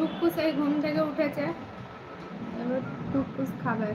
টুকুস এই ঘুম থেকে উঠেছে। এবার টুকুস খাবে।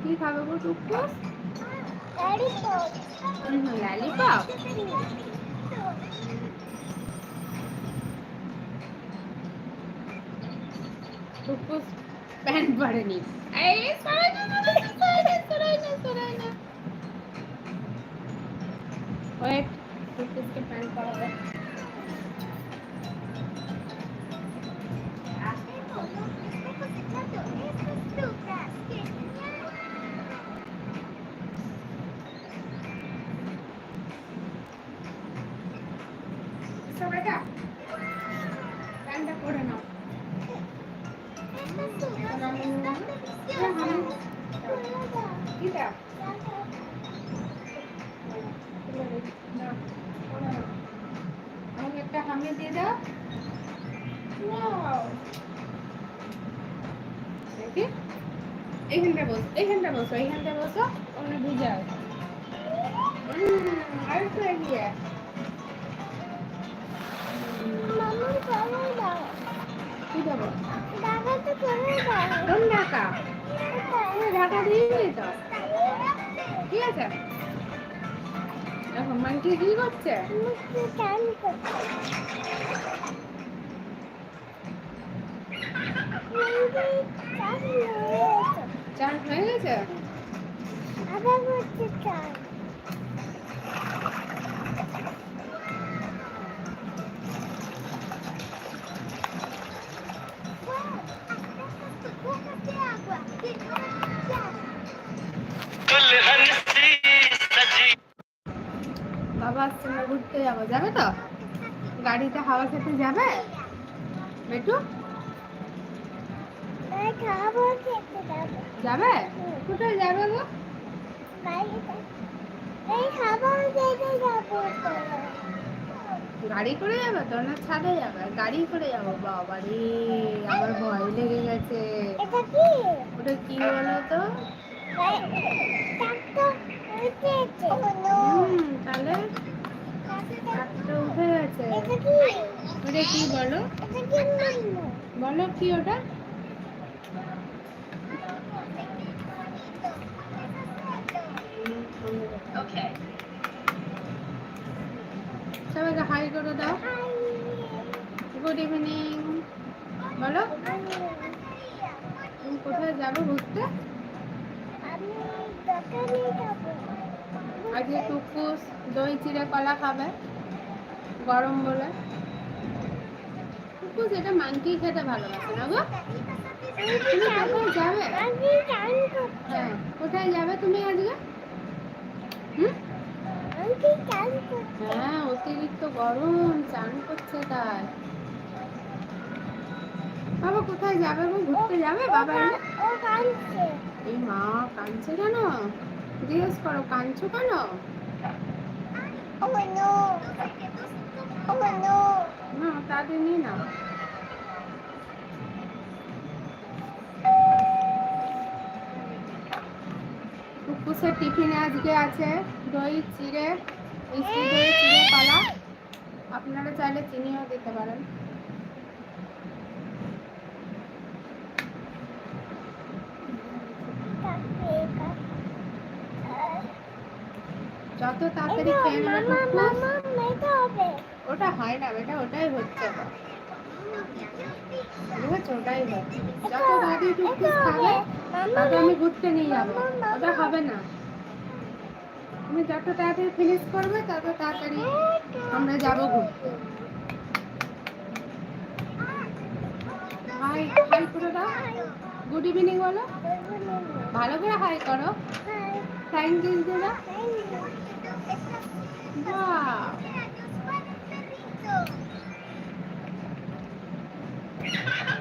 কি খাবে গো টুকুস ললিপপ টুকুস প্যান্ট পরেনি। এই সরাই না সরাই না সরাই না ওয়েট টুকুসকে প্যান্ট পরাবে। নাও। একটা হামি দিয়ে দাও। দেখি। এইখানটা বস এইখানটা বসো এইখানটা বসো ওখানে বুঝাও আর একটু এগিয়ে ঢাকা ওই ঢাকা দিয়ে দিই তো ঠিক আছে এখন মানকি কি করছে চান হয়ে গেছে? আবার হচ্ছে চান। আসছে না ঘুরতে যাব। যাবে তো? গাড়িতে হাওয়া খেতে যাবে? বেটু? যাব। কোথায় যাবে গো? গাড়ি করে যাবে তো না ছাদে যাবে? গাড়ি করে যাব বাবা রে আমার ভয় লেগে গেছে। ওটা কি বলো তো? তাহলে একটা উঠে গেছে এটা কি কি বলো? এটা কি মান্য বলো কি ওটা? সবাইকে হাই করে দাও। গুড ইভিনিং বলো। তুমি কোথায় যাবে ঘুরতে? আজকে টুকুস দই চিড়ে কলা খাবে। গরম বলে। টুকুস এটা মাংকি খেতে ভালোবাসে না গো? তুমি কোথায় যাবে? হ্যাঁ কোথায় যাবে তুমি আজকে? হুম? হ্যাঁ অতিরিক্ত গরম চান করছে তাই। বাবা কোথায় যাবে গো? ঘুরতে যাবে? বাবা এই মা কাঁদছে কেন? জিজ্ঞেস করো কাঁদছো কেন? না তাদের নিয়ে না। টুকুসের টিফিনে আজকে আছে দই চিড়ে মিষ্টি দই চিড়ে কলা আপনারা চাইলে চিনিও দিতে পারেন যত তাড়াতাড়ি খেয়ে নেবে ওটা হয় না বেটা ওটাই হচ্ছে বুঝেছ ওটাই হচ্ছে যত দাদি টুকুস খাবে তত আমি ঘুরতে নিয়ে যাব ওটা হবে না তুমি যত তাড়াতাড়ি ফিনিশ করবে তত তাড়াতাড়ি আমরা যাব ঘুরতে হাই হাই করে দাও গুড ইভিনিং বলো ভালো করে হাই করো থ্যাংক ইউ বাহ জিজ্ঞেস করো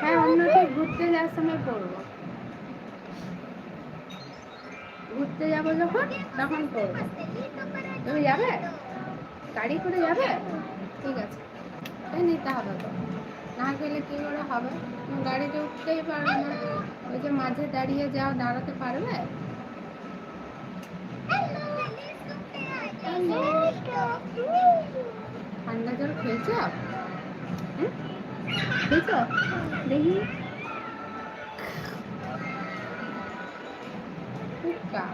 হ্যাঁ অন্যটি ঘুরতে যাওয়ার সময় পরবো ঘুরতে যাব যখন, তখন পরবো তুমি যাবে? গাড়ি করে যাবে? ঠিক আছে। তাই নিতে হবে তো। না গেলে কি করে হবে? গাড়িতে উঠতেই পারবে না। ওই যে মাঝে দাঁড়িয়ে যাও, দাঁড়াতে পারবে? ঠান্ডা জল খেয়েছ? হুম? খেয়েছ দেখি। ফুটকা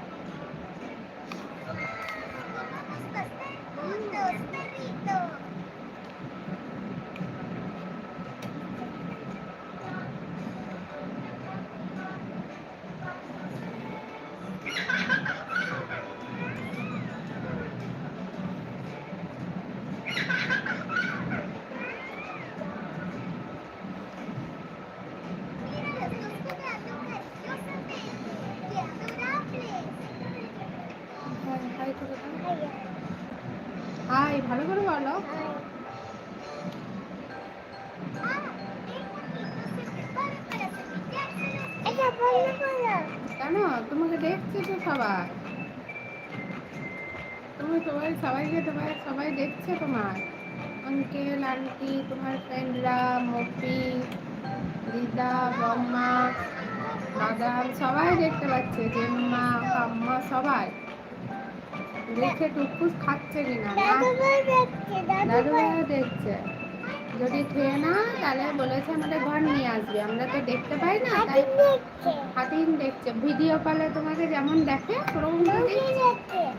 কেন তোমাকে দেখছে তো সবাই। তুমি সবাই সবাইকে তোমার সবাই দেখছে তোমার। আঙ্কেল আন্টি তোমার ফ্রেন্ডরা মপি দিদা বম্মা বাদাম সবাই দেখতে পাচ্ছে জেম্মা আম্মা সবাই। দেখে টুকুস খাচ্ছে কিনা দাদু দেখছে। যদি খেয়ে না তাহলে বলেছে আমাদের ঘর নিয়ে আসবে। আমরা তো দেখতে পাই না তাই হাতিম দেখছে। ভিডিও কলে তোমাকে যেমন দেখে ওরকম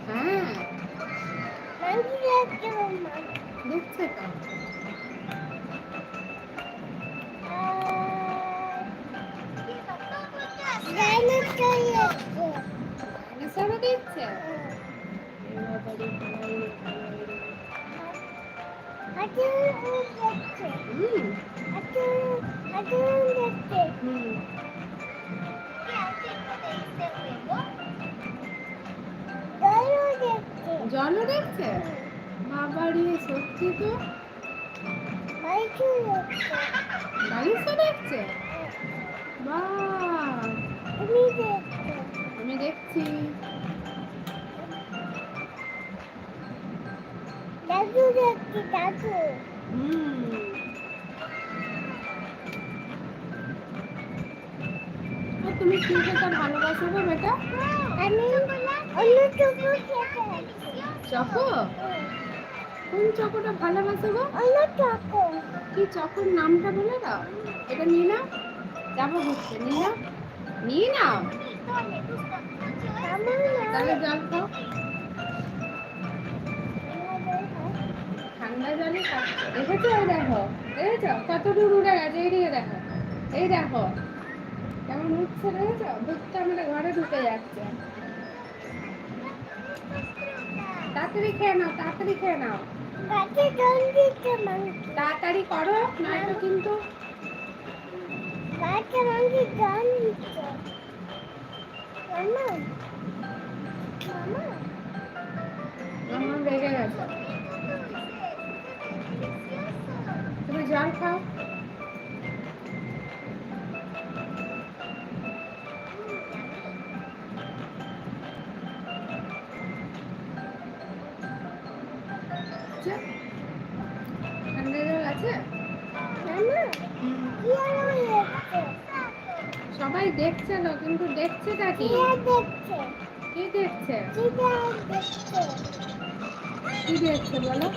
হ্যাঁ। দেখছে তো। ডাইনোসরও দেখছে? জলও দেখছে? বাবারি সত্যি তো? বালিশও দেখছে? বাহ! তুমি দেখছে। দাদু দেখছে দাদু তুমি কি খেতে ভালোবাসো গো বেটা আমি অন্য টুকু খেতে চকো? কোন চকোটা ভালোবাসো গো? অন্য টুকু কি চকোর নামটা বলে দাও। এটা নিয়ে নাও। যাব ঘুরতে। নিয়ে নাও। নিয়ে নাও। তাহলে জল খাও দেখেছ? ওই দেখো। দেখেছ? কতদূর উড়ে গেছে এইদিকে দেখো। এই দেখো। কেমন উঠছে, দেখেছ? ঢুকতে আমাদের ঘরে ঢুকে যাচ্ছে। তাড়াতাড়ি খেয়ে নাও, তাড়াতাড়ি খেয়ে নাও। তাড়াতাড়ি করো, নয়তো কিন্তু আমার রেগে গেছে। জল খাও সবাই দেখছে না কিন্তু দেখছে কি? কি দেখছে? কি দেখছে বলো?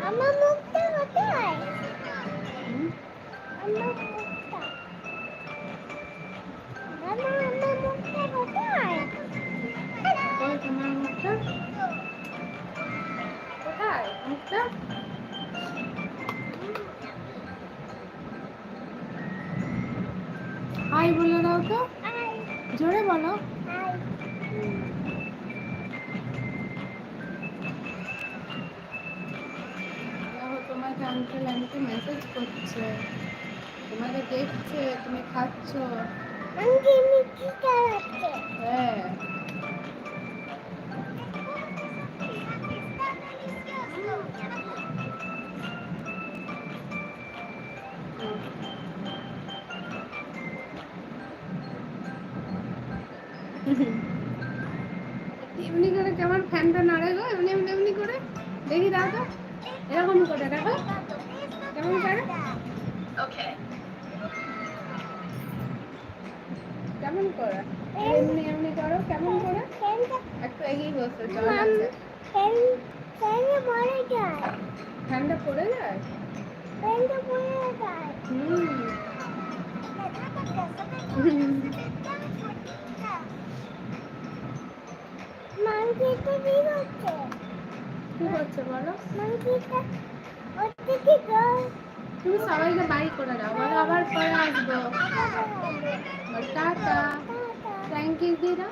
আমার মুখটা কোথায়? আমার মুখটা আমার মুখটা কোথায় কই তোমার মুখটা কোথায় মুখটা হাই বলে দাও তো জোরে বলো আঙ্কেল আন্টি মেসেজ করছে। তোমাকে দেখছে তুমি খাচ্ছ। হ্যাঁ। এমনি করে কেমন ফ্যানটা নাড়ে গো? এমনি এমনি এমনি করে? দেখি দাও তো। এরকম করে দেখো। কেমন করে Okay. কেমন করে? এমনি এমনি করো কেমন করে? একটু এগিয়ে বসো ফ্যানে পড়ে যায় ঠান্ডা পড়ে যায়? ফ্যানটা পড়ে যায় হুম। মাংকিটা কি করছে কি করছে বলো? জল তুমি সবাইকে বাই করে দাও বলো আবার পরে আসব। টাটা। থ্যাংক ইউ দিদা।